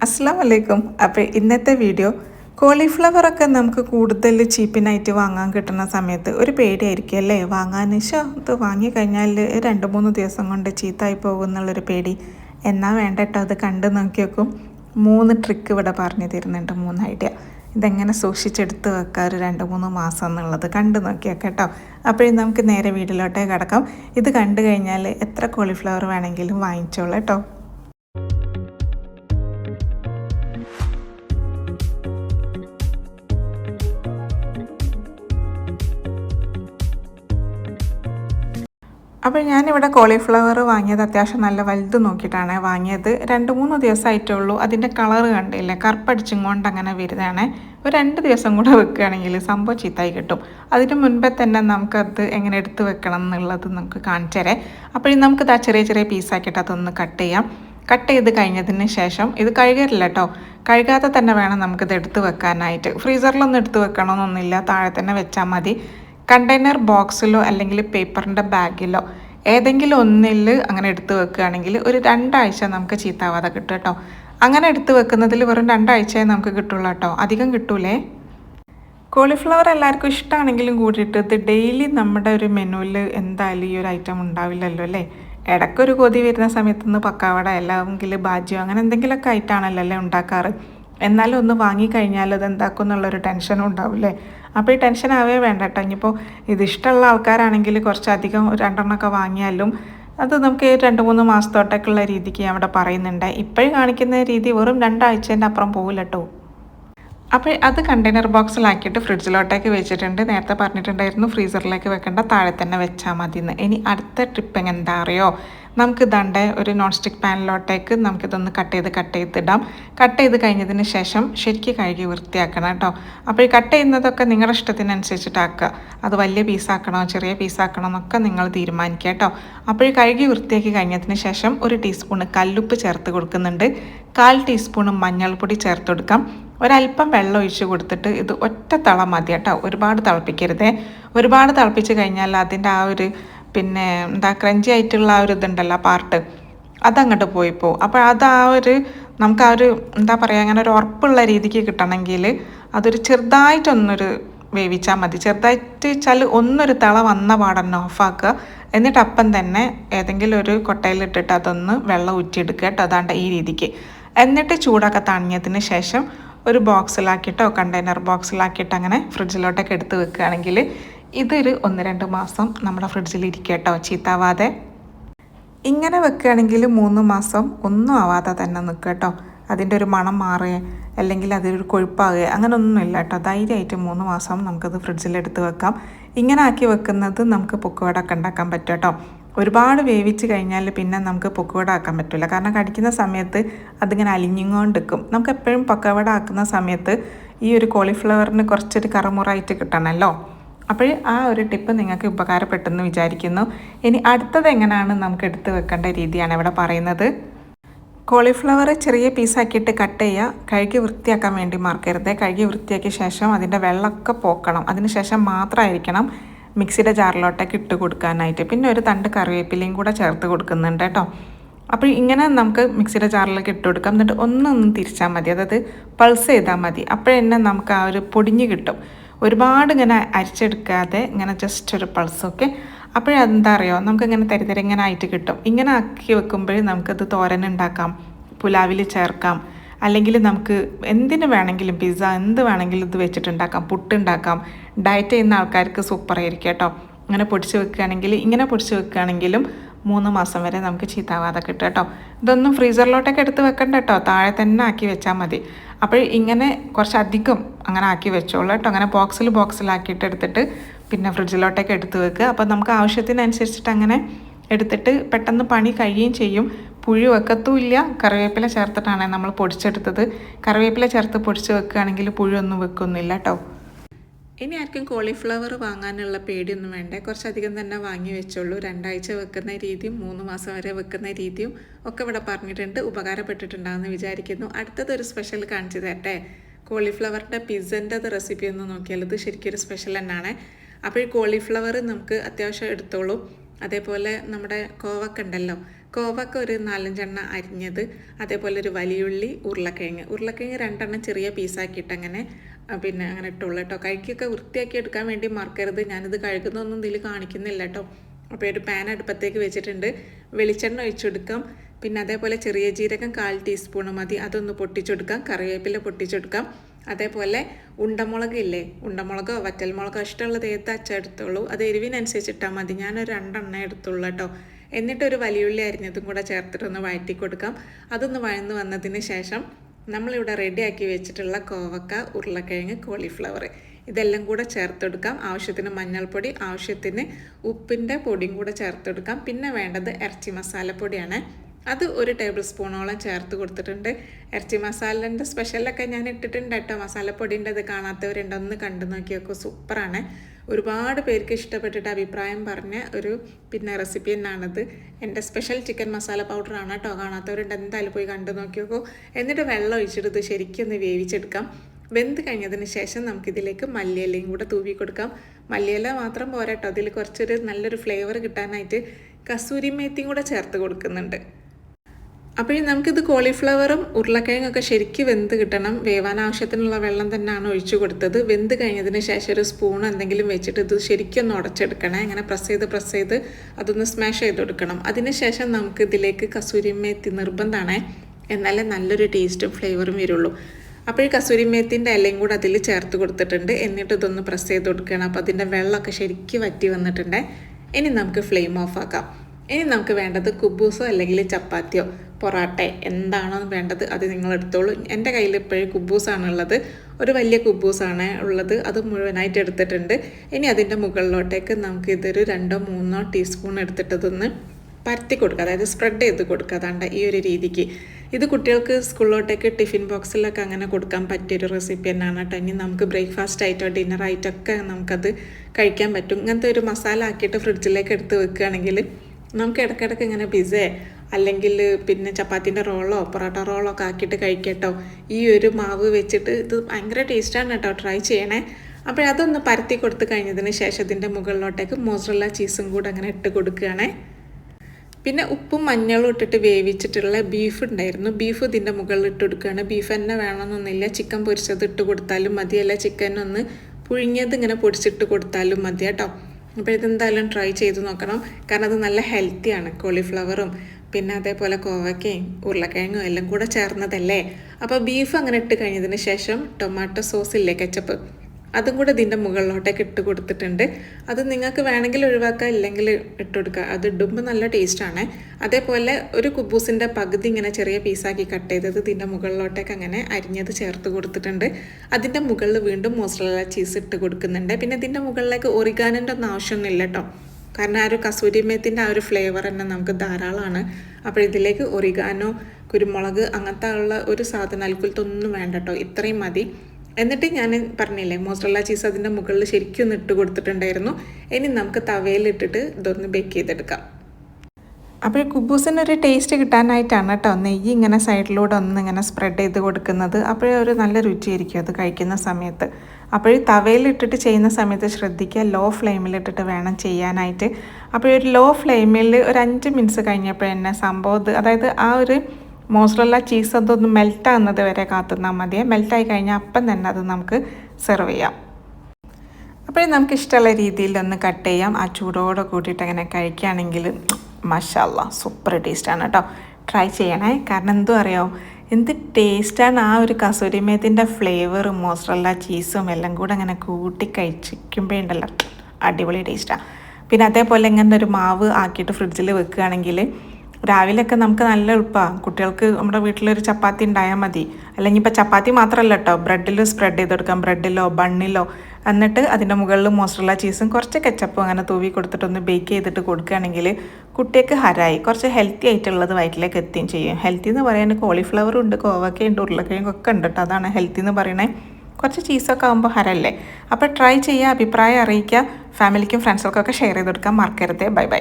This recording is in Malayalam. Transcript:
അസ്സാം വലൈക്കും അപ്പോൾ ഇന്നത്തെ വീഡിയോ കോളിഫ്ലവറൊക്കെ നമുക്ക് കൂടുതൽ ചീപ്പിനായിട്ട് വാങ്ങാൻ കിട്ടുന്ന സമയത്ത് ഒരു പേടിയായിരിക്കും അല്ലേ? വാങ്ങാൻ ശോ ഇത് വാങ്ങിക്കഴിഞ്ഞാൽ രണ്ട് മൂന്ന് ദിവസം കൊണ്ട് ചീത്തായി പോകുമെന്നുള്ളൊരു പേടി. എന്നാൽ വേണ്ട കേട്ടോ അത് കണ്ട് നോക്കി വെക്കും. മൂന്ന് ട്രിക്ക് ഇവിടെ പറഞ്ഞു തരുന്നുണ്ട് മൂന്ന് ഐഡിയ. ഇതെങ്ങനെ സൂക്ഷിച്ചെടുത്ത് വെക്കാം ഒരു രണ്ട് മൂന്ന് മാസം എന്നുള്ളത് കണ്ടു നോക്കിയാൽ കേട്ടോ അപ്പോഴും നമുക്ക് നേരെ വീട്ടിലോട്ടേ കിടക്കാം. ഇത് കണ്ടു കഴിഞ്ഞാൽ എത്ര കോളിഫ്ലവർ വേണമെങ്കിലും വാങ്ങിച്ചോളൂ കേട്ടോ അപ്പോൾ ഞാനിവിടെ കോളിഫ്ലവർ വാങ്ങിയത് അത്യാവശ്യം നല്ല വലുത് നോക്കിയിട്ടാണ് വാങ്ങിയത്. രണ്ട് മൂന്ന് ദിവസമായിട്ടേ ഉള്ളൂ. അതിന്റെ കളർ കണ്ടില്ലേ? കൊണ്ട് അങ്ങനെ വരുന്നതാണ്. ഒരു രണ്ട് ദിവസം കൂടെ വെക്കുകയാണെങ്കിൽ സംഭവം ചീത്തായി കിട്ടും. അതിന് മുൻപേ തന്നെ നമുക്കത് എങ്ങനെ എടുത്ത് വെക്കണം എന്നുള്ളത് നമുക്ക് കാണിച്ചു തരാം. അപ്പോഴും നമുക്കിത് ആ ചെറിയ ചെറിയ പീസാക്കിയിട്ട് അതൊന്ന് കട്ട് ചെയ്യാം. കട്ട് ചെയ്ത് കഴിഞ്ഞതിന് ശേഷം ഇത് കഴുകരില്ല കേട്ടോ. കഴുകാതെ തന്നെ വേണം നമുക്കിത് എടുത്ത് വെക്കാനായിട്ട്. ഫ്രീസറിലൊന്നും എടുത്ത് വെക്കണമെന്നൊന്നുമില്ല. താഴെ തന്നെ വെച്ചാൽ മതി. കണ്ടെയ്നർ ബോക്സിലോ അല്ലെങ്കിൽ പേപ്പറിന്റെ ബാഗിലോ ഏതെങ്കിലും ഒന്നിൽ അങ്ങനെ എടുത്തു വെക്കുകയാണെങ്കിൽ ഒരു രണ്ടാഴ്ച നമുക്ക് ചീത്താവാതെ കിട്ടും കേട്ടോ. അങ്ങനെ എടുത്തു വെക്കുന്നതിൽ വെറും രണ്ടാഴ്ചയെ നമുക്ക് കിട്ടുള്ളൂ കേട്ടോ. അധികം കിട്ടൂലേ? കോളിഫ്ലവർ എല്ലാവർക്കും ഇഷ്ടമാണെങ്കിലും കൂടിയിട്ട് ഇത് ഡെയിലി നമ്മുടെ ഒരു മെനുവിൽ എന്തായാലും ഈ ഒരു ഐറ്റം ഉണ്ടാവില്ലല്ലോ അല്ലേ? ഇടയ്ക്കൊരു കൊതി വരുന്ന സമയത്തുനിന്ന് പക്കാവട അല്ലെങ്കിൽ ബാജിയോ അങ്ങനെ എന്തെങ്കിലുമൊക്കെ ആയിട്ടാണല്ലോ അല്ലേ ഉണ്ടാക്കാറ്? എന്നാലും ഒന്ന് വാങ്ങിക്കഴിഞ്ഞാൽ അത് എന്താക്കും എന്നുള്ളൊരു ടെൻഷനും ഉണ്ടാവില്ലേ? അപ്പോൾ ഈ ടെൻഷൻ ആവേ വേണ്ട കേട്ടോ ഇനിയിപ്പോൾ ഇത് ഇഷ്ടമുള്ള ആൾക്കാരാണെങ്കിൽ കുറച്ചധികം രണ്ടെണ്ണമൊക്കെ വാങ്ങിയാലും അത് നമുക്ക് രണ്ട് മൂന്ന് മാസത്തോട്ടൊക്കെയുള്ള രീതിക്ക് ഞാൻ ഇവിടെ പറയുന്നുണ്ട്. ഇപ്പോഴും കാണിക്കുന്ന രീതി വെറും രണ്ടാഴ്ചേന്റെ അപ്പുറം പോകില്ല കേട്ടോ അപ്പോൾ അത് കണ്ടെയ്നർ ബോക്സിലാക്കിയിട്ട് ഫ്രിഡ്ജിലോട്ടേക്ക് വെച്ചിട്ടുണ്ട്. നേരത്തെ പറഞ്ഞിട്ടുണ്ടായിരുന്നു ഫ്രീസറിലേക്ക് വെക്കേണ്ട താഴെ തന്നെ വെച്ചാൽ മതി എന്ന് ഇനി അടുത്ത ട്രിപ്പ് എന്താ അറിയോ? നമുക്ക് ഇതാണ്ട് ഒരു നോൺ സ്റ്റിക്ക് പാനിലോട്ടേക്ക് നമുക്കിതൊന്ന് കട്ട് ചെയ്ത് കട്ട് ചെയ്തിടാം കട്ട് ചെയ്ത് കഴിഞ്ഞതിന് ശേഷം ശരിക്കും കഴുകി വൃത്തിയാക്കണം കേട്ടോ. അപ്പോൾ ഈ കട്ട് ചെയ്യുന്നതൊക്കെ നിങ്ങളുടെ ഇഷ്ടത്തിനനുസരിച്ചിട്ടാക്കുക. അത് വലിയ പീസാക്കണോ ചെറിയ പീസാക്കണോ എന്നൊക്കെ നിങ്ങൾ തീരുമാനിക്കുക കേട്ടോ. അപ്പോൾ ഈ കഴുകി വൃത്തിയാക്കി കഴിഞ്ഞതിന് ശേഷം ഒരു ടീസ്പൂണ് കല്ലുപ്പ് ചേർത്ത് കൊടുക്കുന്നുണ്ട്. കാൽ ടീസ്പൂണ് മഞ്ഞൾപ്പൊടി ചേർത്ത് കൊടുക്കാം. ഒരല്പം വെള്ളം ഒഴിച്ച് കൊടുത്തിട്ട് ഇത് ഒറ്റ തള മതി കേട്ടോ. ഒരുപാട് തിളപ്പിക്കരുതേ. ഒരുപാട് തിളപ്പിച്ച് കഴിഞ്ഞാൽ അതിന്റെ ആ ഒരു പിന്നെ എന്താ ക്രഞ്ചി ആയിട്ടുള്ള ആ ഒരു ഇതുണ്ടല്ലോ പാർട്ട് അതങ്ങോട്ട് പോയി പോകും അപ്പോൾ അത് ആ ഒരു നമുക്ക് ആ ഒരു എന്താ പറയുക അങ്ങനെ ഒരു ഉറപ്പുള്ള രീതിക്ക് കിട്ടണമെങ്കിൽ അതൊരു ചെറുതായിട്ടൊന്നൊരു വേവിച്ചാൽ മതി. ചെറുതായിട്ട് വെച്ചാൽ ഒന്നൊരു തിള വന്ന പാടന്നെ ഓഫാക്കുക എന്നിട്ട് അപ്പം തന്നെ ഏതെങ്കിലും ഒരു കൊട്ടയിലിട്ടിട്ട് അതൊന്ന് വെള്ളം ഊറ്റിയെടുക്കുക കേട്ടോ. അതാണ്ട് ഈ രീതിക്ക്. എന്നിട്ട് ചൂടൊക്കെ തണിഞ്ഞതിന് ശേഷം ഒരു ബോക്സിലാക്കിയിട്ടോ കണ്ടെയ്നർ ബോക്സിലാക്കിയിട്ട് അങ്ങനെ ഫ്രിഡ്ജിലോട്ടൊക്കെ എടുത്ത് വെക്കുകയാണെങ്കിൽ ഇതൊരു ഒന്ന് രണ്ട് മാസം നമ്മുടെ ഫ്രിഡ്ജിൽ ഇരിക്കട്ടോ കേട്ടോ ചീത്താവാതെ. ഇങ്ങനെ വെക്കുകയാണെങ്കിൽ മൂന്ന് മാസം ഒന്നും ആവാതെ തന്നെ നിൽക്കുക കേട്ടോ അതിന്റെ ഒരു മണം മാറുക അല്ലെങ്കിൽ അതിലൊരു കൊഴുപ്പാകുക അങ്ങനെ ഒന്നുമില്ല കേട്ടോ. ധൈര്യമായിട്ട് മൂന്ന് മാസം നമുക്കത് ഫ്രിഡ്ജിലെടുത്ത് വെക്കാം. ഇങ്ങനെ ആക്കി വെക്കുന്നത് നമുക്ക് പൊക്കുവടൊക്കെ ഉണ്ടാക്കാൻ പറ്റും കേട്ടോ. ഒരുപാട് വേവിച്ച് കഴിഞ്ഞാൽ പിന്നെ നമുക്ക് പൊക്കുവട ആക്കാൻ പറ്റില്ല കാരണം കടിക്കുന്ന സമയത്ത് അതിങ്ങനെ അലിഞ്ഞുകൊണ്ടിരിക്കും നമുക്ക് എപ്പോഴും പൊക്കവട ആക്കുന്ന സമയത്ത് ഈ ഒരു കോളിഫ്ലവറിന് കുറച്ചൊരു കറമുറായിട്ട് കിട്ടണമല്ലോ അപ്പോൾ ആ ഒരു ടിപ്പ് നിങ്ങൾക്ക് ഉപകാരപ്പെട്ടെന്ന് വിചാരിക്കുന്നു. ഇനി അടുത്തത് എങ്ങനെയാണ് നമുക്ക് എടുത്ത് വെക്കേണ്ട രീതിയാണ് ഇവിടെ പറയുന്നത്. കോളിഫ്ലവർ ചെറിയ പീസാക്കിയിട്ട് കട്ട് ചെയ്യുക. കഴുകി വൃത്തിയാക്കാൻ വേണ്ടി മറക്കരുത്. കഴുകി വൃത്തിയാക്കിയ ശേഷം അതിന്റെ വെള്ളമൊക്കെ പോക്കണം. അതിന് ശേഷം മാത്രമായിരിക്കണം മിക്സിയുടെ ജാറിലോട്ടൊക്കെ ഇട്ട് കൊടുക്കാനായിട്ട്. പിന്നെ ഒരു തണ്ട് കറിവേപ്പിലയും കൂടെ ചേർത്ത് കൊടുക്കുന്നുണ്ട് കേട്ടോ. അപ്പോൾ ഇങ്ങനെ നമുക്ക് മിക്സിയുടെ ജാറിലേക്ക് ഇട്ട് കൊടുക്കാം. എന്നിട്ട് ഒന്നൊന്നും തിരിച്ചാൽ മതി. അതായത് പൾസ് ചെയ്താൽ മതി. അപ്പോഴെന്നെ നമുക്ക് ആ ഒരു പൊടിഞ്ഞ് കിട്ടും. ഒരുപാട് ഇങ്ങനെ അരിച്ചെടുക്കാതെ ഇങ്ങനെ ജസ്റ്റ് ഒരു പൾസൊക്കെ അപ്പോഴെന്താ അറിയോ? നമുക്കിങ്ങനെ തരിതര ഇങ്ങനെ ആയിട്ട് കിട്ടും. ഇങ്ങനെ ആക്കി വെക്കുമ്പോഴേ നമുക്കത് തോരൻ ഉണ്ടാക്കാം പുലാവിൽ ചേർക്കാം അല്ലെങ്കിൽ നമുക്ക് എന്തിനു വേണമെങ്കിലും പിസ്സ എന്ത് വേണമെങ്കിലും ഇത് വെച്ചിട്ടുണ്ടാക്കാം പുട്ടുണ്ടാക്കാം ഡയറ്റ് ചെയ്യുന്ന ആൾക്കാർക്ക് സൂപ്പറായിരിക്കും കേട്ടോ. അങ്ങനെ പൊടിച്ച് വെക്കുകയാണെങ്കിൽ ഇങ്ങനെ പൊടിച്ച് വെക്കുകയാണെങ്കിലും മൂന്ന് മാസം വരെ നമുക്ക് ചീത്താവാതെ കിട്ടും കേട്ടോ. ഇതൊന്നും ഫ്രീസറിലോട്ടൊക്കെ എടുത്ത് വെക്കണ്ട കേട്ടോ. താഴെ തന്നെ ആക്കി വെച്ചാൽ മതി. അപ്പോൾ ഇങ്ങനെ കുറച്ചധികം അങ്ങനെ ആക്കി വെച്ചോളൂ കേട്ടോ. അങ്ങനെ ബോക്സിൽ ബോക്സിലാക്കിയിട്ട് എടുത്തിട്ട് പിന്നെ ഫ്രിഡ്ജിലോട്ടൊക്കെ എടുത്ത് വെക്കുക. അപ്പോൾ നമുക്ക് ആവശ്യത്തിനനുസരിച്ചിട്ട് അങ്ങനെ എടുത്തിട്ട് പെട്ടെന്ന് പണി കഴിയുകയും ചെയ്യും. പുഴു വെക്കത്തുമില്ല. കറിവേപ്പില ചേർത്തിട്ടാണ് നമ്മൾ പൊടിച്ചെടുത്തത്. കറിവേപ്പില ചേർത്ത് പൊടിച്ച് വെക്കുകയാണെങ്കിൽ പുഴുവൊന്നും വെക്കൊന്നുമില്ല കേട്ടോ. ഇനി ആർക്കും കോളിഫ്ലവർ വാങ്ങാനുള്ള പേടിയൊന്നും വേണ്ട. കുറച്ചധികം തന്നെ വാങ്ങി വെച്ചോളൂ. രണ്ടാഴ്ച വെക്കുന്ന രീതിയും മൂന്ന് മാസം വരെ വെക്കുന്ന രീതിയും ഒക്കെ ഇവിടെ പറഞ്ഞിട്ടുണ്ട്. ഉപകാരപ്പെട്ടിട്ടുണ്ടാകുമെന്ന് വിചാരിക്കുന്നു. അടുത്തതൊരു സ്പെഷ്യൽ കാണിച്ചു തരട്ടെ. കോളിഫ്ലവറിന്റെ പിസ്സന്റെ റെസിപ്പി ഒന്ന് നോക്കിയാൽ ഇത് ശരിക്കും ഒരു സ്പെഷ്യൽ തന്നെയാണ്. അപ്പോൾ ഈ കോളിഫ്ലവർ നമുക്ക് അത്യാവശ്യം എടുത്തോളൂ. അതേപോലെ നമ്മുടെ കോവക്ക ഉണ്ടല്ലോ. കോവക്ക ഒരു നാലഞ്ചെണ്ണ അരിഞ്ഞത്. അതേപോലെ ഒരു വലിയുള്ളി ഉരുളക്കിഴങ്ങ്. ഉരുളക്കിഴങ്ങ് രണ്ടെണ്ണം ചെറിയ പീസാക്കിയിട്ട് അങ്ങനെ ആ, പിന്നെ അങ്ങനെ ഇട്ടുള്ളൂ കേട്ടോ. കഴുകിയൊക്കെ വൃത്തിയാക്കി എടുക്കാൻ വേണ്ടി മറക്കരുത്. ഞാനിത് കഴുകുന്നൊന്നും ഇതിൽ കാണിക്കുന്നില്ല കേട്ടോ. അപ്പോൾ ഒരു പാൻ അടുപ്പത്തേക്ക് വെച്ചിട്ടുണ്ട്. വെളിച്ചെണ്ണ ഒഴിച്ചെടുക്കാം. പിന്നെ അതേപോലെ ചെറിയ ജീരകം കാൽ ടീസ്പൂൺ മതി. അതൊന്ന് പൊട്ടിച്ചെടുക്കാം. കറിവേപ്പില പൊട്ടിച്ചെടുക്കാം. അതേപോലെ ഉണ്ടമുളക് ഇല്ലേ? ഉണ്ടമുളകോ വറ്റൽമുളകോ ഇഷ്ടമുള്ളത് ഏത് അച്ച അത് എരിവിനനുസരിച്ച് ഇട്ടാൽ മതി. ഞാനൊരു രണ്ടെണ്ണ എടുത്തുള്ളൂ കേട്ടോ. എന്നിട്ടൊരു വലിയുള്ളി അരിഞ്ഞതും കൂടെ ചേർത്തിട്ടൊന്ന് വഴറ്റി കൊടുക്കാം അതൊന്ന് വഴന്ന് വന്നതിന് ശേഷം നമ്മളിവിടെ റെഡിയാക്കി വെച്ചിട്ടുള്ള കോവക്ക ഉരുളക്കിഴങ്ങ് കോളിഫ്ലവർ. ഇതെല്ലാം കൂടെ ചേർത്തെടുക്കാം. ആവശ്യത്തിന് മഞ്ഞൾപ്പൊടി ആവശ്യത്തിന് ഉപ്പിന്റെ പൊടിയും കൂടെ ചേർത്തെടുക്കാം. പിന്നെ വേണ്ടത് ഇറച്ചി മസാലപ്പൊടിയാണ്. അത് ഒരു ടേബിൾ സ്പൂണോളം ചേർത്ത് കൊടുത്തിട്ടുണ്ട്. ഇറച്ചി മസാലേന്റെ സ്പെഷ്യലൊക്കെ ഞാൻ ഇട്ടിട്ടുണ്ട് കേട്ടോ. മസാലപ്പൊടിന്റെ ഇത് കാണാത്തവരുണ്ടോ? ഒന്ന് കണ്ടു നോക്കിയൊക്കെ. സൂപ്പറാണ്. ഒരുപാട് പേർക്ക് ഇഷ്ടപ്പെട്ടിട്ട് അഭിപ്രായം പറഞ്ഞ ഒരു പിന്നെ റെസിപ്പി തന്നെയാണത്. എന്റെ സ്പെഷ്യൽ ചിക്കൻ മസാല പൗഡർ പൗഡറാണ് കേട്ടോ കാണാത്തവരുണ്ട്. എന്തായാലും പോയി കണ്ടു നോക്കിയോക്കൂ. എന്നിട്ട് വെള്ളം ഒഴിച്ചിട്ട് ഇത് ശരിക്കും വേവിച്ചെടുക്കാം. വെന്ത് കഴിഞ്ഞതിന് ശേഷം നമുക്കിതിലേക്ക് മല്ലിയിലയും കൂടെ തൂവി കൊടുക്കാം. മല്ലിയില മാത്രം പോരാട്ടോ. അതിൽ കുറച്ചൊരു നല്ലൊരു ഫ്ലേവർ കിട്ടാനായിട്ട് കസൂരി മേത്തിയും കൂടെ ചേർത്ത് കൊടുക്കുന്നുണ്ട്. അപ്പോൾ നമുക്കിത് കോളിഫ്ലവറും ഉരുളക്കിഴങ്ങൊക്കെ ശരിക്കും വെന്ത് കിട്ടണം. വേവാൻ ആവശ്യത്തിനുള്ള വെള്ളം തന്നെയാണ് ഒഴിച്ചു കൊടുത്തത്. വെന്ത് കഴിഞ്ഞതിന് ശേഷം ഒരു സ്പൂൺ എന്തെങ്കിലും വെച്ചിട്ട് ഇത് ശരിക്കും ഒന്ന് ഉടച്ചെടുക്കണേ. അങ്ങനെ പ്രസ് ചെയ്ത് പ്രസ് ചെയ്ത് അതൊന്ന് സ്മാഷ് ചെയ്ത് കൊടുക്കണം. അതിനുശേഷം നമുക്ക് ഇതിലേക്ക് കസൂരി മേത്തി നിർബന്ധമാണ് എന്നാലേ നല്ലൊരു ടേസ്റ്റും ഫ്ലേവറും വരുള്ളൂ. അപ്പോൾ ഈ കസൂരി മേത്തിന്റെ ഇലയും കൂടെ അതിൽ ചേർത്ത് കൊടുത്തിട്ടുണ്ട്. എന്നിട്ട് ഇതൊന്ന് പ്രസ് ചെയ്ത് കൊടുക്കണം. അപ്പോൾ അതിന്റെ വെള്ളമൊക്കെ ശരിക്കും വറ്റി വന്നിട്ടുണ്ട്. ഇനി നമുക്ക് ഫ്ലെയിം ഓഫ് ആക്കാം. ഇനി നമുക്ക് വേണ്ടത് കുബൂസോ അല്ലെങ്കിൽ ചപ്പാത്തിയോ പൊറാട്ട എന്താണോ വേണ്ടത് അത് നിങ്ങൾ എടുത്തോളൂ. എന്റെ കയ്യിൽ ഇപ്പോഴും കുബൂസാണ് ഉള്ളത്. ഒരു വലിയ കുബൂസാണ് ഉള്ളത്. അത് മുഴുവനായിട്ട് എടുത്തിട്ടുണ്ട്. ഇനി അതിന്റെ മുകളിലോട്ടേക്ക് നമുക്ക് ഇതൊരു രണ്ടോ മൂന്നോ ടീസ്പൂൺ എടുത്തിട്ടതൊന്ന് പരത്തി കൊടുക്കുക. അതായത് സ്പ്രെഡ് ചെയ്ത് കൊടുക്കുക അതാണ്ട് ഈ ഒരു രീതിക്ക്. ഇത് കുട്ടികൾക്ക് സ്കൂളിലോട്ടേക്ക് ടിഫിൻ ബോക്സിലൊക്കെ അങ്ങനെ കൊടുക്കാൻ പറ്റിയൊരു റെസിപ്പി തന്നെയാണ് കേട്ടോ. ഇനി നമുക്ക് ബ്രേക്ക്ഫാസ്റ്റ് ആയിട്ടോ ഡിന്നർ ആയിട്ടൊക്കെ നമുക്കത് കഴിക്കാൻ പറ്റും. ഇങ്ങനത്തെ ഒരു മസാല ആക്കിയിട്ട് ഫ്രിഡ്ജിലേക്ക് എടുത്ത് വെക്കുകയാണെങ്കിൽ നമുക്ക് ഇടയ്ക്കിടയ്ക്ക് ഇങ്ങനെ പിസേ അല്ലെങ്കിൽ പിന്നെ ചപ്പാത്തിന്റെ റോളോ പൊറോട്ട റോളോ ഒക്കെ ആക്കിയിട്ട് കഴിക്കട്ടോ. ഈ ഒരു മാവ് വെച്ചിട്ട് ഇത് ഭയങ്കര ടേസ്റ്റാണ് കേട്ടോ. ട്രൈ ചെയ്യണേ. അപ്പോൾ അതൊന്ന് പരത്തി കൊടുത്ത് കഴിഞ്ഞതിന് ശേഷം ഇതിന്റെ മുകളിലോട്ടേക്ക് മോസറല്ല ചീസും കൂടെ അങ്ങനെ ഇട്ട് കൊടുക്കുകയാണേ. പിന്നെ ഉപ്പും മഞ്ഞളും ഇട്ടിട്ട് വേവിച്ചിട്ടുള്ള ബീഫ് ഉണ്ടായിരുന്നു. ബീഫ് ഇതിന്റെ മുകളിൽ ഇട്ട് കൊടുക്കുകയാണ്. ബീഫ് തന്നെ വേണമെന്നൊന്നുമില്ല. ചിക്കൻ പൊരിച്ചത് ഇട്ട് കൊടുത്താലും മതിയല്ല. ചിക്കൻ ഒന്ന് പുഴുങ്ങിയത് ഇങ്ങനെ പൊടിച്ചിട്ട് കൊടുത്താലും മതി കേട്ടോ അപ്പോൾ ഇതെന്തായാലും ട്രൈ ചെയ്ത് നോക്കണം. കാരണം അത് നല്ല ഹെൽത്തിയാണ് കോളിഫ്ലവറും പിന്നെ അതേപോലെ കോവയ്ക്കയും ഉരുളക്കിഴങ്ങും എല്ലാം കൂടെ ചേർന്നതല്ലേ? അപ്പോൾ ബീഫ് അങ്ങനെ ഇട്ട് കഴിഞ്ഞതിന് ശേഷം ടൊമാറ്റോ സോസ് ഇല്ലേ കെച്ചപ്പ് അതും കൂടെ ഇതിന്റെ മുകളിലോട്ടേക്ക് ഇട്ട് കൊടുത്തിട്ടുണ്ട്. അത് നിങ്ങൾക്ക് വേണമെങ്കിൽ ഒഴിവാക്കാം ഇല്ലെങ്കിൽ ഇട്ട് കൊടുക്കുക അത് ഇടുമ്പോൾ നല്ല ടേസ്റ്റാണ് അതേപോലെ ഒരു കുബൂസിന്റെ പകുതി ഇങ്ങനെ ചെറിയ പീസാക്കി കട്ട് ചെയ്തത് ഇതിന്റെ മുകളിലോട്ടേക്ക് അങ്ങനെ അരിഞ്ഞത് ചേർത്ത് കൊടുത്തിട്ടുണ്ട്. അതിന്റെ മുകളിൽ വീണ്ടും മോസറല്ല ചീസ് ഇട്ട് കൊടുക്കുന്നുണ്ട്. പിന്നെ ഇതിന്റെ മുകളിലേക്ക് ഒറിഗാനന്റെ ഒന്നും ആവശ്യമൊന്നുമില്ല കേട്ടോ കാരണം ആ ഒരു കസൂരി മേത്തിന്റെ ആ ഒരു ഫ്ലേവർ തന്നെ നമുക്ക് ധാരാളമാണ്. അപ്പോൾ ഇതിലേക്ക് ഒറിഗാനോ കുരുമുളക് അങ്ങനത്തെ ഉള്ള ഒരു സാധനം അൽക്കുലത്തൊന്നും വേണ്ട കേട്ടോ ഇത്രയും മതി. എന്നിട്ട് ഞാൻ പറഞ്ഞില്ലേ മോസറല്ല ചീസ് അതിന്റെ മുകളിൽ ശരിക്കും ഒന്ന് ഇട്ട് കൊടുത്തിട്ടുണ്ടായിരുന്നു. ഇനി നമുക്ക് തവയിലിട്ടിട്ട് ഇതൊന്ന് ബേക്ക് ചെയ്തെടുക്കാം. അപ്പോൾ കുബൂസിന് ഒരു ടേസ്റ്റ് കിട്ടാനായിട്ടാണ് കേട്ടോ നെയ്യ് ഇങ്ങനെ സൈഡിലൂടെ ഒന്ന് ഇങ്ങനെ സ്പ്രെഡ് ചെയ്ത് കൊടുക്കുന്നത്. അപ്പോഴേ ഒരു നല്ല രുചിയായിരിക്കും അത് കഴിക്കുന്ന സമയത്ത്. അപ്പോൾ തവയിലിട്ടിട്ട് ചെയ്യുന്ന സമയത്ത് ശ്രദ്ധിക്കുക ലോ ഫ്ലെയിമിലിട്ടിട്ട് വേണം ചെയ്യാനായിട്ട്. അപ്പോൾ ഒരു ലോ ഫ്ലെയിമിൽ ഒരു അഞ്ച് മിനിറ്റ്സ് കഴിഞ്ഞപ്പോൾ തന്നെ സംഭവം അതായത് ആ ഒരു മോസറല്ല ചീസ് അതൊന്ന് മെൽറ്റ് ആകുന്നത് വരെ കാത്തുന്നാൽ മതിയെ. മെൽറ്റായി കഴിഞ്ഞാൽ അപ്പം തന്നെ അത് നമുക്ക് സെർവ് ചെയ്യാം. അപ്പോൾ നമുക്ക് ഇഷ്ടമുള്ള രീതിയിൽ ഒന്ന് കട്ട് ചെയ്യാം. ആ ചൂടോടെ കൂട്ടിയിട്ട് അങ്ങനെ കഴിക്കുകയാണെങ്കിൽ മഷാല്ല സൂപ്പർ ടേസ്റ്റാണ് കേട്ടോ ട്രൈ ചെയ്യണേ. കാരണം എന്തും അറിയാമോ എന്ത് ടേസ്റ്റാണ് ആ ഒരു കസൂരിമേത്തിന്റെ ഫ്ലേവറും മോസറല്ല ചീസും എല്ലാം കൂടെ അങ്ങനെ കൂട്ടി കഴിച്ചിരിക്കുമ്പോഴുണ്ടല്ലോ അടിപൊളി ടേസ്റ്റാണ് പിന്നെ അതേപോലെ ഇങ്ങനെ ഒരു മാവ് ആക്കിയിട്ട് ഫ്രിഡ്ജിൽ വെക്കുകയാണെങ്കിൽ രാവിലെയൊക്കെ നമുക്ക് നല്ല എളുപ്പമാണ് കുട്ടികൾക്ക് നമ്മുടെ വീട്ടിലൊരു ചപ്പാത്തി ഉണ്ടായാൽ മതി. അല്ലെങ്കിൽ ഇപ്പോൾ ചപ്പാത്തി മാത്രമല്ല കേട്ടോ. ബ്രെഡിൽ സ്പ്രെഡ് ചെയ്ത് കൊടുക്കാം ബ്രെഡിലോ ബണ്ണിലോ. എന്നിട്ട് അതിന്റെ മുകളിൽ മോസറല്ല ചീസും കുറച്ച് കെച്ചപ്പും അങ്ങനെ തൂവി കൊടുത്തിട്ടൊന്ന് ബേക്ക് ചെയ്തിട്ട് കൊടുക്കുകയാണെങ്കിൽ കുട്ടിക്ക് ഹരായി. കുറച്ച് ഹെൽത്തി ആയിട്ടുള്ളത് വയറ്റിലേക്ക് എത്തുകയും ചെയ്യും. ഹെൽത്തി എന്ന് പറയാൻ കോളിഫ്ലവറും ഉണ്ട് കോവക്കയുണ്ട് ഉരുളക്കിഴങ്ങൊക്കെ ഉണ്ട് കേട്ടോ. അതാണ് ഹെൽത്തി എന്ന് പറയണേ. കുറച്ച് ചീസൊക്കെ ആകുമ്പോൾ ഹരല്ലേ? അപ്പോൾ ട്രൈ ചെയ്യുക അഭിപ്രായം അറിയിക്കുക. ഫാമിലിക്കും ഫ്രണ്ട്സൊക്കെ ഷെയർ ചെയ്ത് കൊടുക്കാൻ മറക്കരുത്. Bye bye.